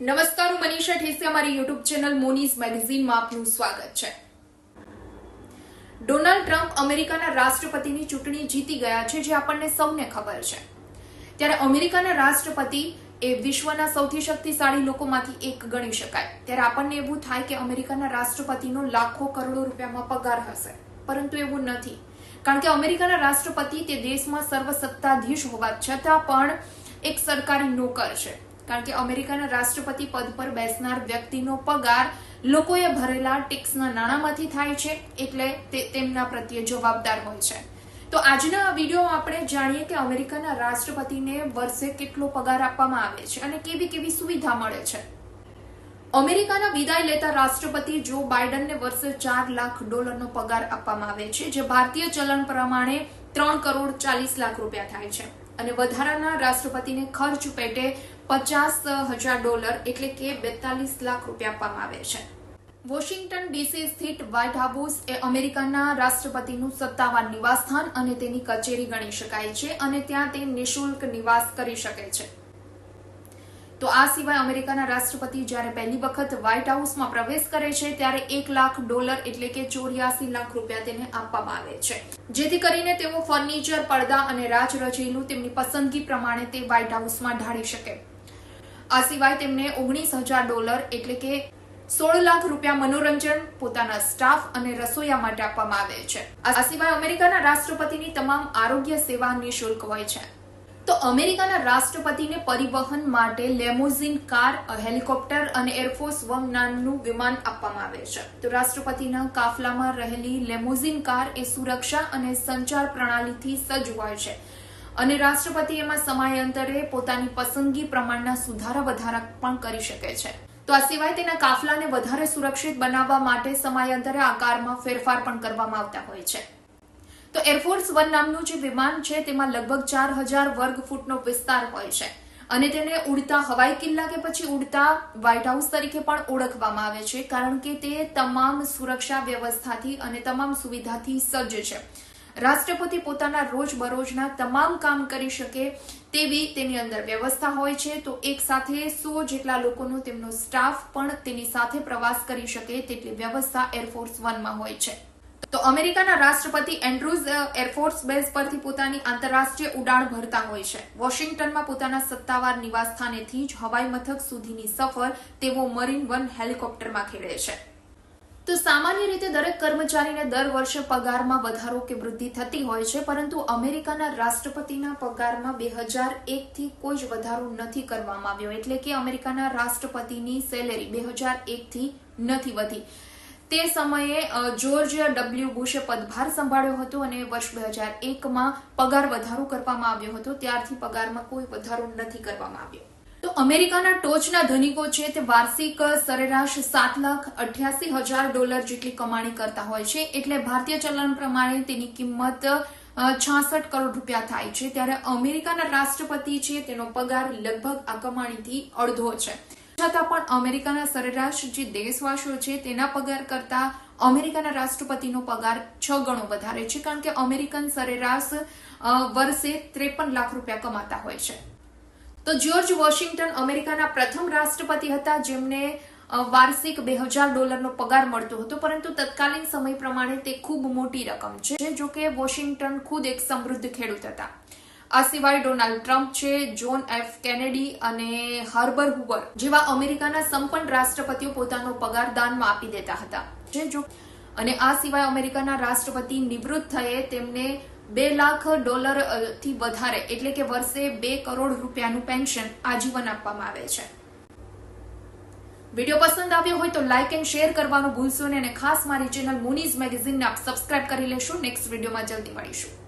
નમસ્કાર, હું મનીષા ઠેસી. અમારી યુટ્યુબ ચેનલ મોનીઝ મેગઝીનમાં આપનું સ્વાગત છે. ડોનાલ્ડ ટ્રમ્પ અમેરિકાના રાષ્ટ્રપતિની ચૂંટણી જીતી ગયા છે, જે આપણને સૌને ખબર છે. ત્યારે અમેરિકાના રાષ્ટ્રપતિ એ વિશ્વના સૌથી શક્તિશાળી લોકોમાંથી એક ગણી શકાય. ત્યારે આપણને એવું થાય કે અમેરિકાના રાષ્ટ્રપતિનો લાખો કરોડો રૂપિયામાં પગાર હશે. પરંતુ એવું નથી. કારણ કે અમેરિકાના રાષ્ટ્રપતિ તે દેશમાં સર્વસત્તાધીશ હોવા છતાં પણ એક સરકારી નોકર છે. કારણ કે અમેરિકાના રાષ્ટ્રપતિ પદ પર બેસનાર વ્યક્તિનો પગાર લોકોએ ભરેલા ટેક્સના નાણાંમાંથી થાય છે, એટલે તે તેમના પ્રત્યે જવાબદાર હોય છે. તો આજના વિડીયોમાં આપણે જાણીએ કે અમેરિકાના રાષ્ટ્રપતિને વર્ષે કેટલો પગાર આપવામાં આવે છે અને કેવી કેવી સુવિધા મળે છે. અમેરિકાના વિદાય લેતા રાષ્ટ્રપતિ જો બાઇડનને વર્ષે ચાર લાખ ડોલરનો પગાર આપવામાં આવે છે, જે ભારતીય ચલણ પ્રમાણે ત્રણ કરોડ ચાલીસ લાખ રૂપિયા થાય છે. અને વધારાના રાષ્ટ્રપતિને ખર્ચ પેટે પચાસ હજાર ડોલર એટલે કે બેતાલીસ લાખ રૂપિયા આપવામાં આવે છે. વોશિંગ્ટન ડીસી સ્થિત વ્હાઇટ હાઉસ એ અમેરિકાના રાષ્ટ્રપતિનું સત્તાવાર નિવાસસ્થાન અને તેની કચેરી ગણી શકાય છે અને ત્યાં તે નિશુલ્ક નિવાસ કરી શકે છે. તો આ સિવાય અમેરિકાના રાષ્ટ્રપતિ જ્યારે પહેલી વખત વ્હાઇટ હાઉસમાં પ્રવેશ કરે છે, ત્યારે એક લાખ ડોલર એટલે કે ચોર્યાસી લાખ રૂપિયા તેને આપવામાં આવે છે. જેથી કરીને તેઓ ફર્નિચર, પડદા અને રાજ રચેલું તેમની પસંદગી પ્રમાણે તે વ્હાઇટ હાઉસમાં ઢાળી શકે. આ સિવાય તેમને ઓગણીસ હજાર ડોલર એટલે કે સોળ લાખ રૂપિયા મનોરંજન, પોતાના સ્ટાફ અને રસોઈયા માટે આપવામાં આવે છે. આ સિવાય અમેરિકાના રાષ્ટ્રપતિની તમામ આરોગ્ય સેવા નિઃશુલ્ક હોય છે. તો અમેરિકાના રાષ્ટ્રપતિને પરિવહન માટે લેમોઝિન કાર હેલિકોપ્ટર અને એરફોર્સ વન નામનું વિમાન આપવામાં આવે છે. તો રાષ્ટ્રપતિના કાફલામાં રહેલી લેમોઝિન કાર એ સુરક્ષા અને સંચાર પ્રણાલીથી સજ્જ હોય છે. અને રાષ્ટ્રપતિ એમાં સમયાંતરે પોતાની પસંદગી પ્રમાણના સુધારા વધારા પણ કરી શકે છે. તો આ સિવાય તેના કાફલાને વધારે સુરક્ષિત બનાવવા માટે સમયાંતરે આકારમાં ફેરફાર પણ કરવામાં આવતા હોય છે. તો એરફોર્સ વન નામનું જે વિમાન છે, તેમાં લગભગ ચાર હજાર વર્ગ ફૂટનો વિસ્તાર હોય છે. અને તેને ઉડતા હવાઈ કિલ્લા કે પછી ઉડતા વ્હાઇટ હાઉસ તરીકે પણ ઓળખવામાં આવે છે, કારણ કે તે તમામ સુરક્ષા વ્યવસ્થાથી અને તમામ સુવિધાથી સજ્જ છે. રાષ્ટ્રપતિ પોતાના રોજબરોજના તમામ કામ કરી શકે તેવી તેની અંદર વ્યવસ્થા હોય છે, તો એક સાથે સો જેટલા લોકોનો તેમનો સ્ટાફ પણ તેની સાથે પ્રવાસ કરી શકે તેટલી વ્યવસ્થા એરફોર્સ વનમાં હોય છે. તો અમેરિકાના રાષ્ટ્રપતિ એન્ડ્રુઝ એરફોર્સ બેઝ પરથી પોતાની આંતરરાષ્ટ્રીય ઉડાણ ભરતા હોય છે. વોશિંગ્ટનમાં પોતાના સત્તાવાર નિવાસસ્થાનેથી જ હવાઈ મથક સુધીની સફર તેઓ મરીન વન હેલિકોપ્ટરમાં ખેડે છે. તો સામાન્ય રીતે દરેક કર્મચારીને દર વર્ષે પગારમાં વધારો કે વૃદ્ધિ થતી હોય છે, પરંતુ અમેરિકાના રાષ્ટ્રપતિના પગારમાં બે હજાર એકથી કોઈ જ વધારો નથી કરવામાં આવ્યો, એટલે કે અમેરિકાના રાષ્ટ્રપતિની સેલેરી બે હજાર એકથી નથી વધી. તે સમયે જોર્જ ડબલ્યુ બુશે પદભાર સંભાળ્યો હતો અને વર્ષ બે હજાર એકમાં પગાર વધારો કરવામાં આવ્યો હતો. ત્યારથી પગારમાં કોઈ વધારો નથી કરવામાં આવ્યો. તો અમેરિકાના ટોચના ધનિકો છે તે વાર્ષિક સરેરાશ સાત લાખ અઠ્યાસી હજાર ડોલર જેટલી કમાણી કરતા હોય છે. એટલે ભારતીય ચલણ પ્રમાણે તેની કિંમત છાસઠ કરોડ રૂપિયા થાય છે. ત્યારે અમેરિકાના રાષ્ટ્રપતિ છે, તેનો પગાર લગભગ આ કમાણીથી અડધો છે. છતાં પણ અમેરિકાના સરેરાશ જે દેશવાસીઓ છે, તેના પગાર કરતા અમેરિકાના રાષ્ટ્રપતિનો પગાર છ ગણો વધારે છે, કારણ કે અમેરિકન સરેરાશ વર્ષે ત્રેપન લાખ રૂપિયા કમાતા હોય છે. તો જ્યોર્જ વોશિંગ્ટન અમેરિકાના પ્રથમ રાષ્ટ્રપતિ હતા, જેમને વાર્ષિક બે હજાર ડોલરનો પગાર મળતો હતો, પરંતુ તત્કાલીન સમય પ્રમાણે તે ખૂબ મોટી રકમ છે, જો કે વોશિંગ્ટન ખુદ એક સમૃદ્ધ ખેડૂત હતા. આ સિવાય ડોનાલ્ડ ટ્રમ્પ છે જોન એફ કેનેડી અને હાર્બર હુવર જેવા અમેરિકાના સંપન્ન રાષ્ટ્રપતિઓ પોતાનો પગાર દાનમાં આપી દેતા હતા. જે જો અને આ સિવાય અમેરિકાના રાષ્ટ્રપતિ નિવૃત્ત થયે તેમને બે લાખ ડોલરથી વધારે એટલે કે વર્ષે બે કરોડ રૂપિયાનું પેન્શન આજીવન આપવામાં આવે છે. વીડિયો પસંદ આવ્યો હોય તો લાઇક એન્ડ શેર કરવાનું ભૂલશો નહીં ખાસ મારી ચેનલ મુનીઝ મેગેઝિનને આપ સબસ્ક્રાઇબ કરી લેશો. નેક્સ્ટ વિડીયોમાં જલ્દી મળીશું.